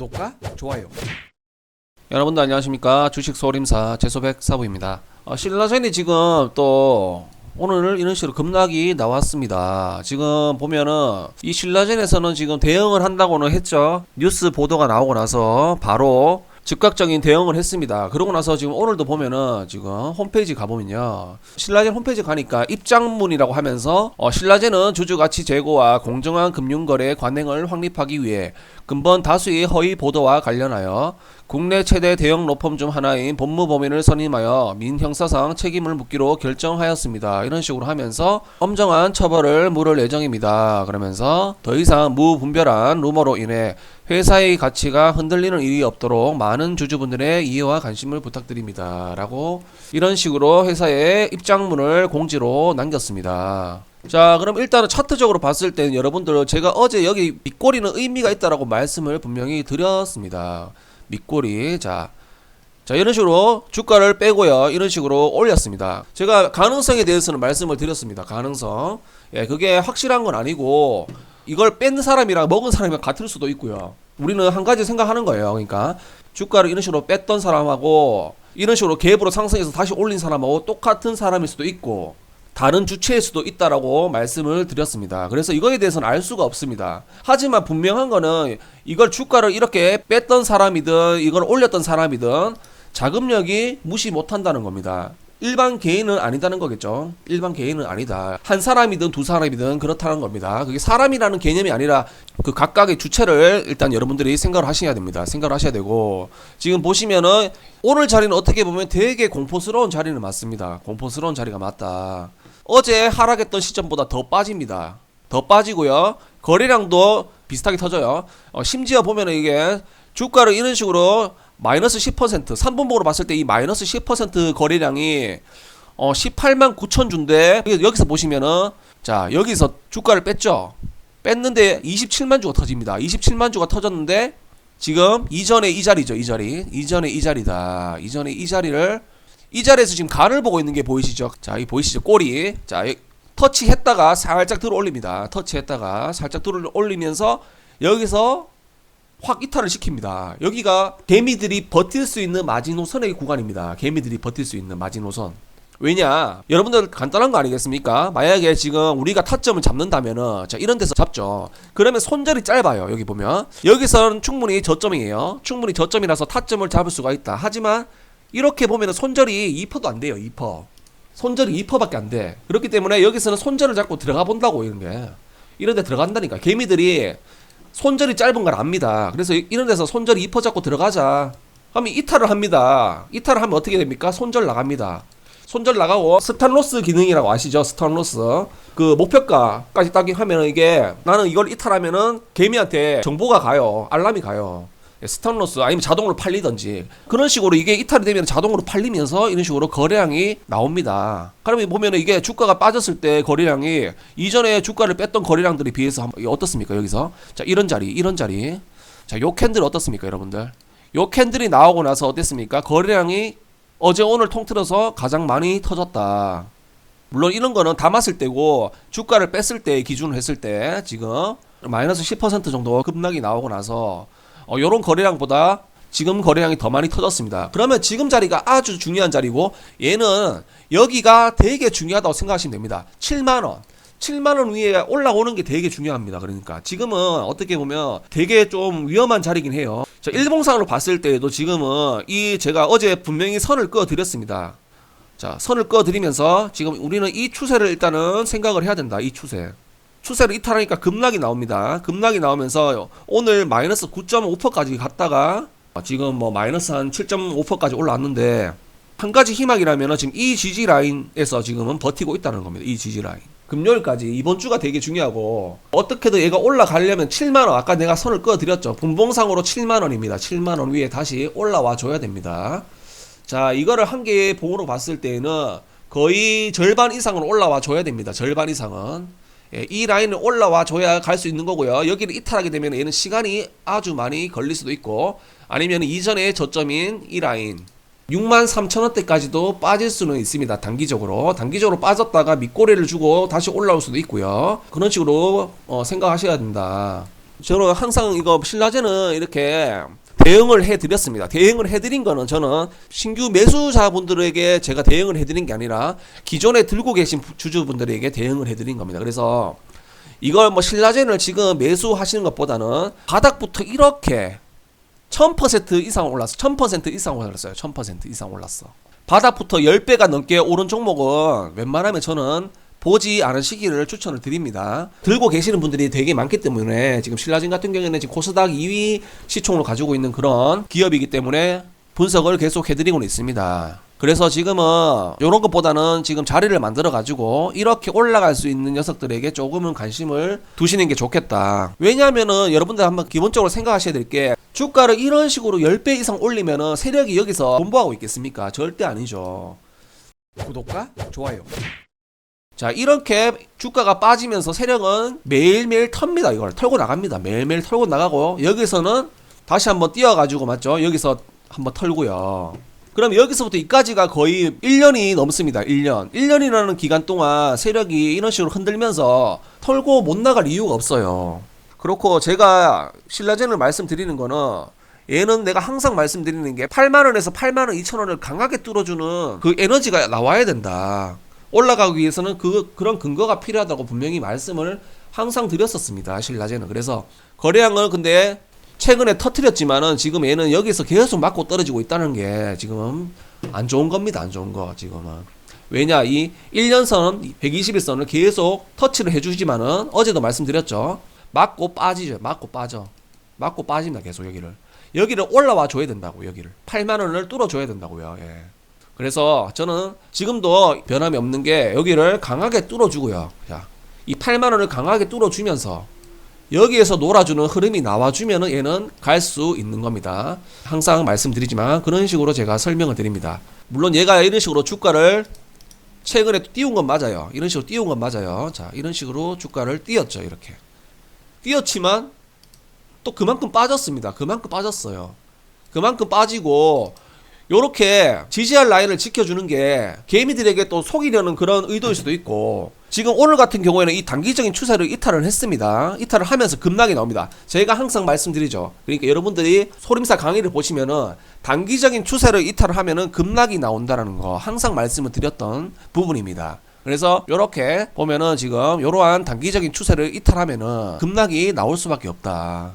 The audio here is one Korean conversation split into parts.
구독과 좋아요. 여러분들 안녕하십니까 주식 소림사 제소백 사부입니다. 어, 신라젠이 지금 또 오늘 이런 식으로 급락이 나왔습니다. 지금 보면은 이 신라젠에서는 지금 대응을 한다고는 했죠. 뉴스 보도가 나오고 나서 바로 즉각적인 대응을 했습니다. 그러고 나서 지금 오늘도 보면은 지금 홈페이지 가보면요. 신라젠 홈페이지 가니까 입장문이라고 하면서 어, 신라젠은 주주 가치 제고와 공정한 금융거래 관행을 확립하기 위해 근본 다수의 허위 보도와 관련하여 국내 최대 대형 로펌 중 하나인 법무법인을 선임하여 민형사상 책임을 묻기로 결정하였습니다. 이런 식으로 하면서 엄정한 처벌을 물을 예정입니다. 그러면서 더 이상 무분별한 루머로 인해 회사의 가치가 흔들리는 일이 없도록 많은 주주분들의 이해와 관심을 부탁드립니다. 라고 이런 식으로 회사에 입장문을 공지로 남겼습니다. 자, 그럼 일단은 차트적으로 봤을 때는 여러분들 제가 어제 여기 밑꼬리는 의미가 있다라고 말씀을 분명히 드렸습니다. 밑꼬리. 자, 자, 이런 식으로 주가를 빼고요. 이런 식으로 올렸습니다. 제가 가능성에 대해서는 말씀을 드렸습니다. 가능성. 예, 그게 확실한 건 아니고 이걸 뺀 사람이랑 먹은 사람이랑 같을 수도 있고요. 우리는 한 가지 생각하는 거예요. 그러니까 주가를 이런 식으로 뺐던 사람하고 이런 식으로 갭으로 상승해서 다시 올린 사람하고 똑같은 사람일 수도 있고 다른 주체일 수도 있다라고 말씀을 드렸습니다. 그래서 이거에 대해서는 알 수가 없습니다. 하지만 분명한 거는 이걸 주가를 이렇게 뺐던 사람이든 이걸 올렸던 사람이든 자금력이 무시 못한다는 겁니다. 일반 개인은 아니다는 거겠죠. 일반 개인은 아니다. 한 사람이든 두 사람이든 그렇다는 겁니다. 그게 사람이라는 개념이 아니라 그 각각의 주체를 일단 여러분들이 생각을 하셔야 됩니다. 생각을 하셔야 되고 지금 보시면은 오늘 자리는 어떻게 보면 되게 공포스러운 자리는 맞습니다. 공포스러운 자리가 맞다. 어제 하락했던 시점보다 더 빠집니다. 더 빠지고요. 거래량도 비슷하게 터져요. 어, 심지어 보면은 이게 주가를 이런 식으로 마이너스 10% 3분봉으로 봤을 때 이 마이너스 10% 거래량이 어 18만 9천 주인데 여기- 여기서 보시면은 자 여기서 주가를 뺐죠. 뺐는데 27만 주가 터집니다. 27만 주가 터졌는데 지금 이전에 이 자리죠. 이 자리. 이전에 이 자리다. 이전에 이 자리를 이 자리에서 지금 간을 보고 있는 게 보이시죠? 자, 이 보이시죠? 꼬리. 자, 이 터치했다가 살짝 들어 올립니다. 터치했다가 살짝 들어 올리면서 여기서 확 이탈을 시킵니다. 여기가 개미들이 버틸 수 있는 마지노선의 구간입니다. 개미들이 버틸 수 있는 마지노선. 왜냐? 여러분들 간단한 거 아니겠습니까? 만약에 지금 우리가 타점을 잡는다면은 자 이런 데서 잡죠. 그러면 손절이 짧아요. 여기 보면 여기서는 충분히 저점이에요. 충분히 저점이라서 타점을 잡을 수가 있다. 하지만 이렇게 보면은 손절이 2%도 안 돼요. 2%. 손절이 2%밖에 안 돼. 그렇기 때문에 여기서는 손절을 잡고 들어가 본다고 이런 게. 이런 데 들어간다니까. 개미들이 손절이 짧은 걸 압니다. 그래서 이- 이런 데서 손절이 2% 잡고 들어가자. 하면 이탈을 합니다. 이탈을 하면 어떻게 됩니까? 손절 나갑니다. 손절 나가고 스탄로스 기능이라고 아시죠? 스탄로스. 그 목표가까지 따기 하면은 이게 나는 이걸 이탈하면은 개미한테 정보가 가요. 알람이 가요. 예, 스탄로스 아니면 자동으로 팔리든지 그런 식으로 이게 이탈이 되면 자동으로 팔리면서 이런 식으로 거래량이 나옵니다. 그러면 보면은 이게 주가가 빠졌을 때 거래량이 이전에 주가를 뺐던 거래량들에 비해서 어떻습니까 여기서 자 이런 자리 이런 자리 자요 캔들 어떻습니까 여러분들 요 캔들이 나오고 나서 어땠습니까 거래량이 어제 오늘 통틀어서 가장 많이 터졌다. 물론 이런 거는 담았을 때고 주가를 뺐을 때 기준으로 했을 때 지금 마이너스 10% 정도 급락이 나오고 나서 어, 요런 거래량보다 지금 거래량이 더 많이 터졌습니다. 그러면 지금 자리가 아주 중요한 자리고 얘는 여기가 되게 중요하다고 생각하시면 됩니다. 7만 원. 7만 원 위에 올라오는 게 되게 중요합니다. 그러니까 지금은 어떻게 보면 되게 좀 위험한 자리긴 해요. 자, 일봉상으로 봤을 때에도 지금은 이 제가 어제 분명히 선을 그어 드렸습니다. 자, 선을 그어 드리면서 지금 우리는 이 추세를 일단은 생각을 해야 된다. 이 추세. 추세를 이탈하니까 급락이 나옵니다. 급락이 나오면서 오늘 마이너스 9.5%까지 갔다가 지금 뭐 마이너스 한 7.5%까지 올라왔는데 한 가지 희망이라면 지금 이 지지 라인에서 지금은 버티고 있다는 겁니다. 이 지지 라인. 금요일까지 이번 주가 되게 중요하고 어떻게든 얘가 올라가려면 7만 원 아까 내가 선을 그어 드렸죠. 분봉상으로 7만 원입니다. 7만 원 위에 다시 올라와 줘야 됩니다. 자, 이거를 한 개의 봉으로 봤을 때는 거의 절반 이상은 올라와 줘야 됩니다. 절반 이상은. 예, 이 라인을 올라와 줘야 갈 수 있는 거고요. 여기를 이탈하게 되면 얘는 시간이 아주 많이 걸릴 수도 있고 아니면 이전의 저점인 이 라인 6만 3천 원대까지도 빠질 수는 있습니다. 단기적으로 단기적으로 빠졌다가 밑꼬리를 주고 다시 올라올 수도 있고요. 그런 식으로 어, 생각하셔야 된다. 저는 항상 이거 신라제는 이렇게 대응을 해드렸습니다. 대응을 해드린 거는 저는 신규 매수자분들에게 제가 대응을 해드린 게 아니라 기존에 들고 계신 주주분들에게 대응을 해드린 겁니다. 그래서 이걸 뭐 신라젠을 지금 매수하시는 것보다는 바닥부터 이렇게 1000% 이상 올랐어. 1000% 이상 올랐어요. 1000% 이상 올랐어. 바닥부터 10배가 넘게 오른 종목은 웬만하면 저는 보지 않은 시기를 추천을 드립니다. 들고 계시는 분들이 되게 많기 때문에 지금 신라진 같은 경우에는 지금 코스닥 2위 시총을 가지고 있는 그런 기업이기 때문에 분석을 계속 해드리고는 있습니다. 그래서 지금은 이런 것보다는 지금 자리를 만들어 가지고 이렇게 올라갈 수 있는 녀석들에게 조금은 관심을 두시는 게 좋겠다. 왜냐하면은 여러분들 한번 기본적으로 생각하셔야 될 게 주가를 이런 식으로 10배 이상 올리면은 세력이 여기서 공부하고 있겠습니까? 절대 아니죠. 구독과 좋아요. 자 이렇게 주가가 빠지면서 세력은 매일매일 텁니다 이걸. 털고 나갑니다. 매일매일 털고 나가고 여기서는 다시 한번 뛰어 가지고 맞죠? 여기서 한번 털고요. 그럼 여기서부터 이까지가 거의 1년이 넘습니다 1년. 1년이라는 기간 동안 세력이 이런 식으로 흔들면서 털고 못 나갈 이유가 없어요. 그렇고 제가 신라젠을 말씀드리는 거는 얘는 내가 항상 말씀드리는 게 8만 원에서 8만 원 2천 원을 강하게 뚫어주는 그 에너지가 나와야 된다 올라가기 위해서는 그 그런 근거가 필요하다고 분명히 말씀을 항상 드렸었습니다. 신라제는 그래서 거래량을 근데 최근에 터트렸지만은 지금 얘는 여기서 계속 맞고 떨어지고 있다는 게 지금 안 좋은 겁니다. 안 좋은 거 지금은 왜냐 이 1년선 121선을 계속 터치를 해주지만은 어제도 말씀드렸죠. 맞고 빠지죠. 맞고 빠져. 맞고 빠집니다. 계속 여기를 여기를 올라와 줘야 된다고 여기를 8만 원을 뚫어 줘야 된다고요. 예. 그래서 저는 지금도 변함이 없는 게 여기를 강하게 뚫어주고요. 자, 이 8만 원을 강하게 뚫어주면서 여기에서 놀아주는 흐름이 나와주면은 얘는 갈 수 있는 겁니다. 항상 말씀드리지만 그런 식으로 제가 설명을 드립니다. 물론 얘가 이런 식으로 주가를 최근에 띄운 건 맞아요. 이런 식으로 띄운 건 맞아요. 자, 이런 식으로 주가를 띄었죠. 이렇게. 띄었지만 또 그만큼 빠졌습니다. 그만큼 빠졌어요. 그만큼 빠지고 요렇게 지지할 라인을 지켜주는 게 개미들에게 또 속이려는 그런 의도일 수도 있고 지금 오늘 같은 경우에는 이 단기적인 추세를 이탈을 했습니다. 이탈을 하면서 급락이 나옵니다. 제가 항상 말씀드리죠. 그러니까 여러분들이 소림사 강의를 보시면은 단기적인 추세를 이탈을 하면은 급락이 나온다라는 거 항상 말씀을 드렸던 부분입니다. 그래서 요렇게 보면은 지금 요러한 단기적인 추세를 이탈하면은 급락이 나올 수밖에 없다.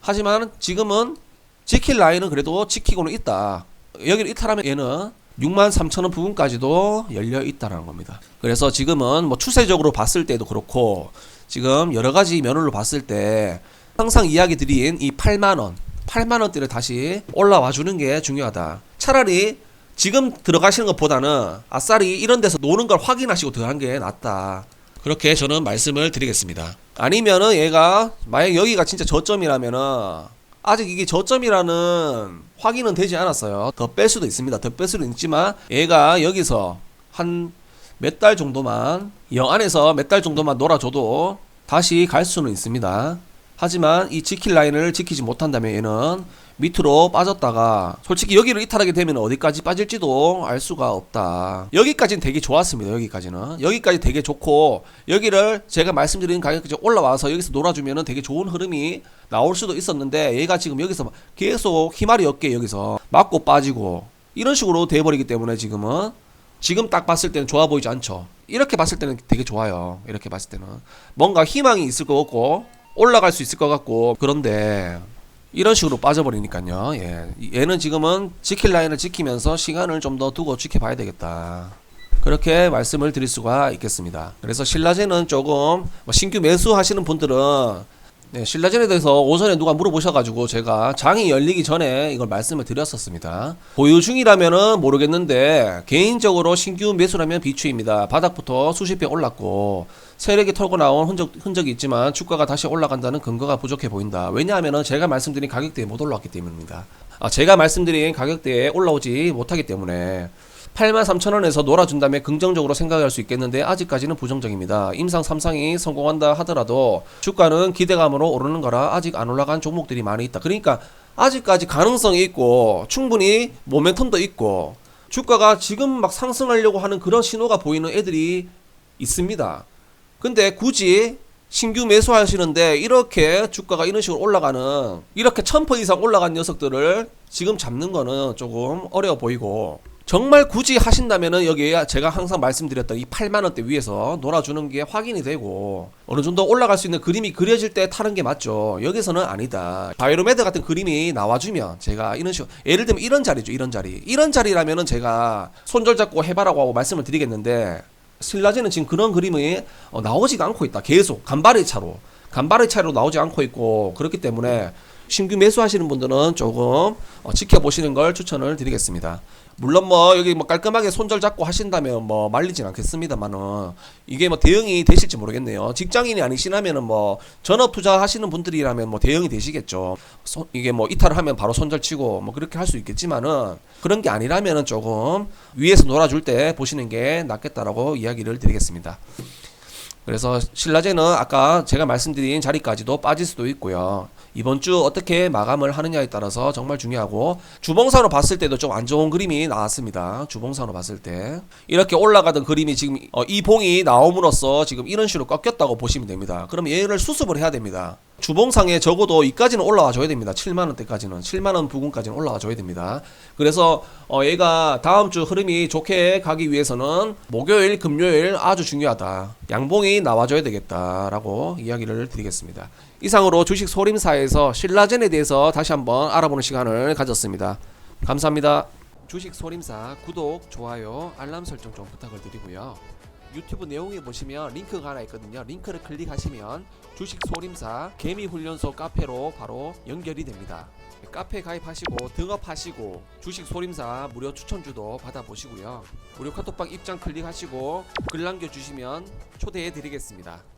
하지만 지금은 지킬 라인은 그래도 지키고는 있다. 여기를 이탈하면 얘는 6만 3천 원 부분까지도 열려 있다는 겁니다. 그래서 지금은 뭐 추세적으로 봤을 때도 그렇고 지금 여러 가지 면으로 봤을 때 항상 이야기 드린 이 8만 원, 8만 원대를 다시 올라와 주는 게 중요하다. 차라리 지금 들어가시는 것보다는 아싸리 이런 데서 노는 걸 확인하시고 들어간 게 낫다. 그렇게 저는 말씀을 드리겠습니다. 아니면은 얘가 만약 여기가 진짜 저점이라면은 아직 이게 저점이라는 확인은 되지 않았어요. 더 뺄 수도 있습니다. 더 뺄 수도 있지만 얘가 여기서 한 몇 달 정도만 영 안에서 몇 달 정도만 놀아줘도 다시 갈 수는 있습니다. 하지만 이 지킬 라인을 지키지 못한다면 얘는 밑으로 빠졌다가 솔직히 여기를 이탈하게 되면 어디까지 빠질지도 알 수가 없다. 여기까지는 되게 좋았습니다. 여기까지는 여기까지 되게 좋고 여기를 제가 말씀드린 가격까지 올라와서 여기서 놀아주면은 되게 좋은 흐름이 나올 수도 있었는데 얘가 지금 여기서 계속 희말이 없게 여기서 맞고 빠지고 이런 식으로 돼버리기 때문에 지금은 지금 딱 봤을 때는 좋아 보이지 않죠. 이렇게 봤을 때는 되게 좋아요. 이렇게 봤을 때는 뭔가 희망이 있을 것 같고 올라갈 수 있을 것 같고 그런데 이런 식으로 빠져버리니까요. 예. 얘는 지금은 지킬 라인을 지키면서 시간을 좀 더 두고 지켜봐야 되겠다. 그렇게 말씀을 드릴 수가 있겠습니다. 그래서 신라제는 조금 뭐 신규 매수하시는 분들은 네, 신라젠에 대해서 오전에 누가 물어보셔가지고 제가 장이 열리기 전에 이걸 말씀을 드렸었습니다. 보유 중이라면은 모르겠는데 개인적으로 신규 매수라면 비추입니다. 바닥부터 수십 배 올랐고 세력이 털고 나온 흔적, 흔적이 있지만 주가가 다시 올라간다는 근거가 부족해 보인다. 왜냐하면은 제가 말씀드린 가격대에 못 올라왔기 때문입니다. 아, 제가 말씀드린 가격대에 올라오지 못하기 때문에 8만 3천 원에서 놀아준다면 긍정적으로 생각할 수 있겠는데 아직까지는 부정적입니다. 임상 3상이 성공한다 하더라도 주가는 기대감으로 오르는 거라 아직 안 올라간 종목들이 많이 있다. 그러니까 아직까지 가능성이 있고 충분히 모멘텀도 있고 주가가 지금 막 상승하려고 하는 그런 신호가 보이는 애들이 있습니다. 근데 굳이 신규 매수하시는데 이렇게 주가가 이런 식으로 올라가는 이렇게 1000% 이상 올라간 녀석들을 지금 잡는 거는 조금 어려워 보이고 정말 굳이 하신다면은 여기에 제가 항상 말씀드렸던 이 8만 원대 위에서 놀아주는 게 확인이 되고 어느 정도 올라갈 수 있는 그림이 그려질 때 타는 게 맞죠. 여기서는 아니다. 바이로메드 같은 그림이 나와주면 제가 이런 식으로 예를 들면 이런 자리죠. 이런 자리. 이런 자리라면은 제가 손절 잡고 해봐라고 하고 말씀을 드리겠는데 신라제는 지금 그런 그림이 어, 나오지가 않고 있다. 계속 간발의 차로 간발의 차로 나오지 않고 있고 그렇기 때문에 신규 매수하시는 분들은 조금 어, 지켜보시는 걸 추천을 드리겠습니다. 물론 뭐 여기 뭐 깔끔하게 손절 잡고 하신다면 뭐 말리진 않겠습니다만은 이게 뭐 대응이 되실지 모르겠네요. 직장인이 아니시라면은 뭐 전업 투자하시는 분들이라면 뭐 대응이 되시겠죠. 손- 이게 뭐 이탈을 하면 바로 손절 치고 뭐 그렇게 할 수 있겠지만은 그런 게 아니라면은 조금 위에서 놀아줄 때 보시는 게 낫겠다라고 이야기를 드리겠습니다. 그래서 신라제는 아까 제가 말씀드린 자리까지도 빠질 수도 있고요. 이번 주 어떻게 마감을 하느냐에 따라서 정말 중요하고 주봉사로 봤을 때도 좀 안 좋은 그림이 나왔습니다. 주봉사로 봤을 때 이렇게 올라가던 그림이 지금 어, 이 봉이 나옴으로써 지금 이런 식으로 꺾였다고 보시면 됩니다. 그럼 얘를 수습을 해야 됩니다. 주봉상에 적어도 이까지는 올라와 줘야 됩니다. 7만 원대까지는 7만 원 부근까지는 올라와 줘야 됩니다. 그래서 어, 얘가 다음 주 흐름이 좋게 가기 위해서는 목요일, 금요일 아주 중요하다. 양봉이 나와줘야 되겠다라고 이야기를 드리겠습니다. 이상으로 주식 소림사에서 신라젠에 대해서 다시 한번 알아보는 시간을 가졌습니다. 감사합니다. 주식 소림사 구독, 좋아요, 알람 설정 좀 부탁을 드리고요. 유튜브 내용에 보시면 링크가 하나 있거든요. 링크를 클릭하시면 주식 소림사 개미 훈련소 카페로 바로 연결이 됩니다. 카페 가입하시고 등업하시고 주식 소림사 무료 추천주도 받아보시고요. 무료 카톡방 입장 클릭하시고 글 남겨주시면 초대해 드리겠습니다.